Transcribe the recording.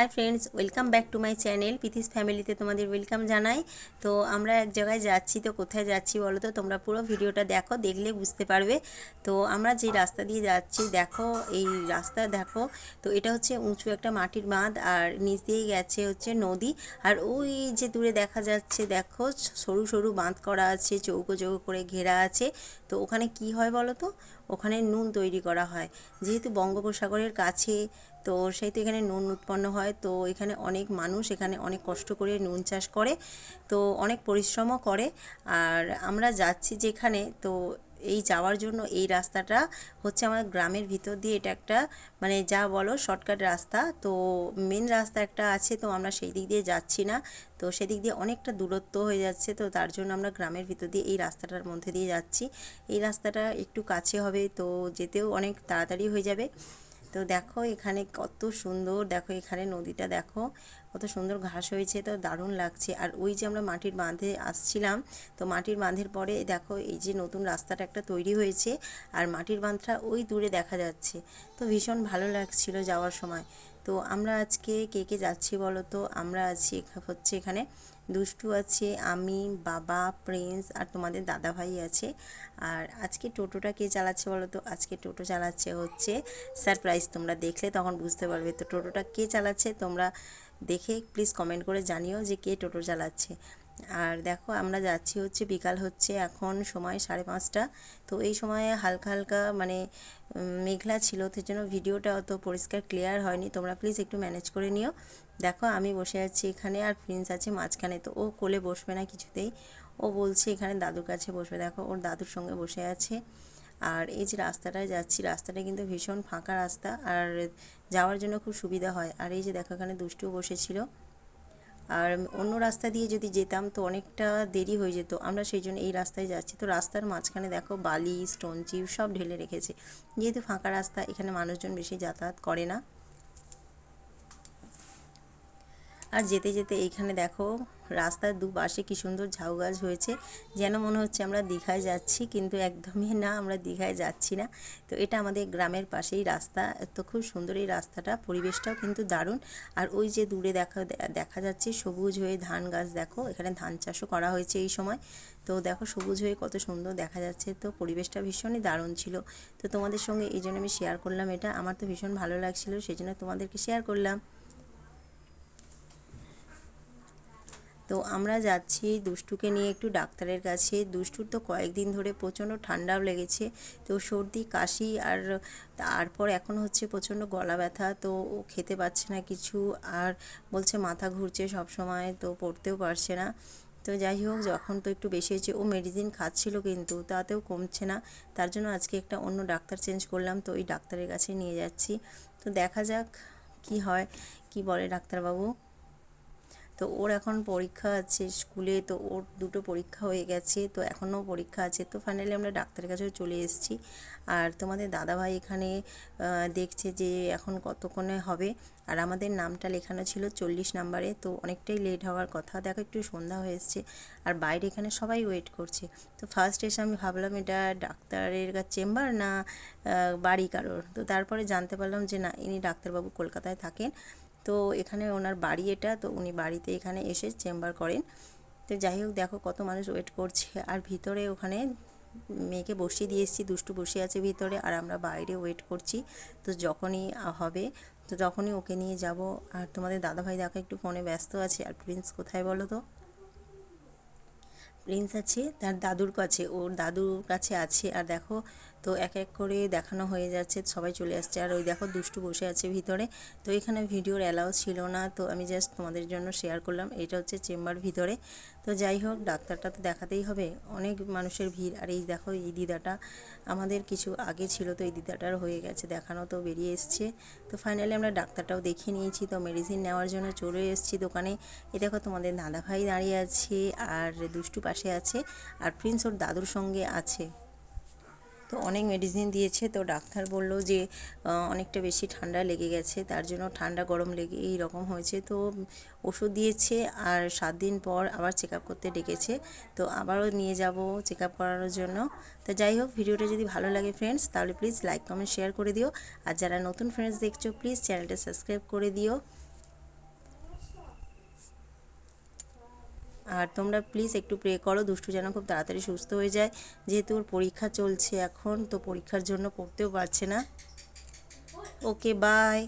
Hi friends, welcome back to my channel পিথিস ফ্যামিলিতে তোমাদের welcome জানাই। তো আমরা এক জায়গায় যাচ্ছি, তো কোথায় যাচ্ছি বলো তো? তোমরা পুরো ভিডিওটা দেখো, দেখলে বুঝতে পারবে। তো আমরা যে রাস্তা দিয়ে যাচ্ছি, দেখো, এই রাস্তা দেখো, তো এটা হচ্ছে উঁচু একটা মাটির বাঁধ, আর নিচ দিয়ে গেছে হচ্ছে নদী। আর ওই যে দূরে দেখা যাচ্ছে, দেখো, সরু সরু বাঁধ করা আছে, চৌকো চৌকো করে ঘেরা আছে। তো ওখানে কি হয় বলো তো? ওখানে নুন তৈরি করা হয়। যেহেতু বঙ্গোপসাগরের কাছে তো সেই তো এখানে নুন উৎপন্ন হয়। তো এখানে অনেক মানুষ এখানে অনেক কষ্ট করে নুন চাষ করে, তো অনেক পরিশ্রমও করে। আর আমরা যাচ্ছি যেখানে, তো এই যাওয়ার জন্য এই রাস্তাটা হচ্ছে আমার গ্রামের ভিতর দিয়ে এটা একটা মানে যা বলো শর্টকাট রাস্তা। তো মেন রাস্তা একটা আছে, তো আমরা সেই দিক দিয়ে যাচ্ছি না। তো সেদিক দিয়ে অনেকটা দূরত্ব হয়ে যাচ্ছে, তো তার জন্য আমরা গ্রামের ভিতর দিয়ে এই রাস্তাটার মধ্যে দিয়ে যাচ্ছি। এই রাস্তাটা একটু কাছে হবে, তো যেতেও অনেক তাড়াতাড়ি হয়ে যাবে। তো দেখো এখানে কত সুন্দর, দেখো এখানে নদীটা দেখো, কত সুন্দর ঘাস হয়েছে, তো দারুণ লাগছে। আর ওই যে আমরা মাটির বাঁধে আসছিলাম, তো মাটির বাঁধের পরে দেখো এই যে নতুন রাস্তাটা একটা তৈরি হয়েছে, আর মাটির বাঁধটা ওই দূরে দেখা যাচ্ছে। তো ভীষণ ভালো লাগছিল যাওয়ার সময়। তো আমরা আজকে কে কে যাচ্ছি বলো তো? আমরা আছি হচ্ছে এখানে দুষ্টু আছে, আমি, বাবা প্রিন্স আর তোমাদের দাদা ভাই আছে। আর আজকে টোটোটা কে চালাচ্ছে বলো তো? আজকে টোটো চালাচ্ছে হচ্ছে সারপ্রাইজ তোমরা দেখলে তখন বুঝতে পারবে। তো টোটোটা কে চালাচ্ছে তোমরা দেখে প্লিজ কমেন্ট করে জানিও যে কে টোটো চালাচ্ছে। আর দেখো আমরা যাচ্ছি হচ্ছে, বিকাল হচ্ছে এখন সময় সাড়ে পাঁচটা। তো এই সময়ে হালকা হালকা মানে মেঘলা ছিল। তো জন্য ভিডিওটা অত পরিষ্কার ক্লিয়ার হয়নি। তোমরা প্লিজ একটু ম্যানেজ করে নিও। দেখো আমি বসে আছি এখানে আর প্রিন্স আছে মাঝখানে, তো ও কোলে বসবে না কিছুতেই। ও বলছে এখানে দাদুর কাছে বসবে। দেখো ওর দাদুর সঙ্গে বসে আছে। আর এই যে রাস্তাটায় যাচ্ছি, রাস্তাটা কিন্তু ভীষণ ফাঁকা রাস্তা আর যাওয়ার জন্য খুব সুবিধা হয়। আর এই যে দেখো এখানে দুষ্টুও বসেছিল। আর অন্য রাস্তা দিয়ে যদি যেতাম তো অনেকটা দেরি হয়ে যেত। আমরা সেই জন্য এই রাস্তায় যাচ্ছি। তো রাস্তার মাঝখানে দেখো বালি, স্টোন চিপ সব ঢেলে রেখেছে। যেহেতু ফাঁকা রাস্তা, এখানে মানুষজন বেশি যাতায়াত করে না। আর যেতে যেতে এইখানে দেখো রাস্তার দুপাশে কি সুন্দর ঝাউ গাছ হয়েছে। যেন মনে হচ্ছে আমরা দীঘায় যাচ্ছি, কিন্তু একদমই না, আমরা দীঘায় যাচ্ছি না। তো এটা আমাদের গ্রামের পাশেই রাস্তা, তো খুব সুন্দর এই রাস্তাটা, পরিবেশটাও কিন্তু দারুণ। আর ওই যে দূরে দেখা দেখা যাচ্ছে সবুজ হয়ে ধান গাছ, দেখো এখানে ধান চাষও করা হয়েছে এই সময়। তো দেখো সবুজ হয়ে কত সুন্দর দেখা যাচ্ছে, তো পরিবেশটা ভীষণই দারুণ ছিল। তো তোমাদের সঙ্গে এই জন্য আমি শেয়ার করলাম এটা, আমার তো ভীষণ ভালো লাগছিল, সেই জন্য তোমাদেরকে শেয়ার করলাম। তো আমরা যাচ্ছি দুষ্টুকে নিয়ে একটু ডাক্তারের কাছে। দুষ্টুর তো কয়েকদিন ধরে প্রচণ্ড ঠান্ডাও লেগেছে। তো সর্দি, কাশি আর তারপর এখন হচ্ছে প্রচণ্ড গলা ব্যথা, তো ও খেতে পাচ্ছে না কিছু আর বলছে মাথা ঘুরছে সব সময় তো পড়তেও পারছে না। তো যাই হোক, যখন তো একটু বেশি হয়েছে, ও মেডিসিন খাচ্ছিল কিন্তু তাতেও কমছে না। তার জন্য আজকে একটা অন্য ডাক্তার চেঞ্জ করলাম, তো ওই ডাক্তারের কাছে নিয়ে যাচ্ছি। তো দেখা যাক কি হয়, কি বলে ডাক্তারবাবু? তো ওর এখন পরীক্ষা আছে স্কুলে, তো ওর দুটো পরীক্ষা হয়ে গেছে, তো এখনও পরীক্ষা আছে। তো ফাইনালি আমরা ডাক্তারের কাছেও চলে এসেছি। আর তোমাদের দাদাভাই এখানে দেখছে যে এখন কতক্ষণে হবে। আর আমাদের নামটা লেখানো ছিল চল্লিশ নাম্বারে, তো অনেকটাই লেট হওয়ার কথা। দেখো একটু সন্ধ্যা হয়ে এসছে, আর বাইরে এখানে সবাই ওয়েট করছে। তো ফার্স্ট এসে আমি ভাবলাম, এটা ডাক্তারের চেম্বার না বাড়ি কারোর? তো তারপরে জানতে পারলাম যে না, ইনি ডাক্তারবাবু কলকাতায় থাকেন। তো এখানে ওনার বাড়ি এটা, তো উনি বাড়িতে এখানে এসে চেম্বার করেন। তো যাই হোক, দেখো কত মানুষ ওয়েট করছে। আর ভিতরে ওখানে মেয়েকে বসিয়ে দিয়ে এসেছি, দুষ্টু বসে আছে ভিতরে, আর আমরা বাইরে ওয়েট করছি। তো যখনই হবে, তো তখনই ওকে নিয়ে যাব। আর তোমাদের দাদাভাই দেখো একটু ফোনে ব্যস্ত আছে। আর প্রিন্স কোথায় বলো তো? প্রিন্স আছে, তার দাদুর কাছে, ওর দাদুর কাছে আছে। আর দেখো তো এক এক করে দেখানো হয়ে যাচ্ছে, সবাই চলে আসছে। আর ওই দেখো দুষ্টু বসে আছে ভিতরে। তো এখানে ভিডিওর অ্যালাউ ছিল না, তো আমি জাস্ট তোমাদের জন্য শেয়ার করলাম। এটা হচ্ছে চেম্বার ভিতরে। তো যাই হোক, ডাক্তারটা তো দেখাতেই হবে। অনেক মানুষের ভিড়। আর এই দেখো, এই দিদাটা আমাদের কিছু আগে ছিল, তো এই দিদাটার হয়ে গেছে, দেখানো তো বেরিয়ে এসছে। তো ফাইনালি আমরা ডাক্তারটাও দেখিয়ে নিয়েছি। তো মেডিসিন নেওয়ার জন্য চলে এসেছি দোকানে। এ দেখো তোমাদের দাদাভাই দাঁড়িয়ে আছে আর দুষ্টু পাশে আছে। আর প্রিন্স ওর দাদুর সঙ্গে আছে। তো অনেক মেডিসিন দিয়েছে। তো ডাক্তার বলল যে অনেকটা বেশি ঠান্ডা লেগে গেছে, তার জন্য ঠান্ডা গরম লেগে, এই রকম হয়েছে। তো ওষুধ দিয়েছে আর সাত দিন পর আবার চেক আপ করতে ডেকেছে। তো আবারও নিয়ে যাব চেক আপ করানোর জন্য। তো যাই হোক, ভিডিওটা যদি ভালো লাগে ফ্রেন্ডস তাহলে প্লিজ লাইক কমেন্ট শেয়ার করে দিও। আর যারা নতুন ফ্রেন্ডস দেখছ প্লিজ চ্যানেলটা সাবস্ক্রাইব করে দিও। আর তোমরা প্লিজ একটু প্রে করো, দুষ্টু যেন খুব তাড়াতাড়ি সুস্থ হয়ে যায়। যেহেতু ওর পরীক্ষা চলছে এখন, তো পরীক্ষার জন্য পড়তেও পারছে না। Okay bye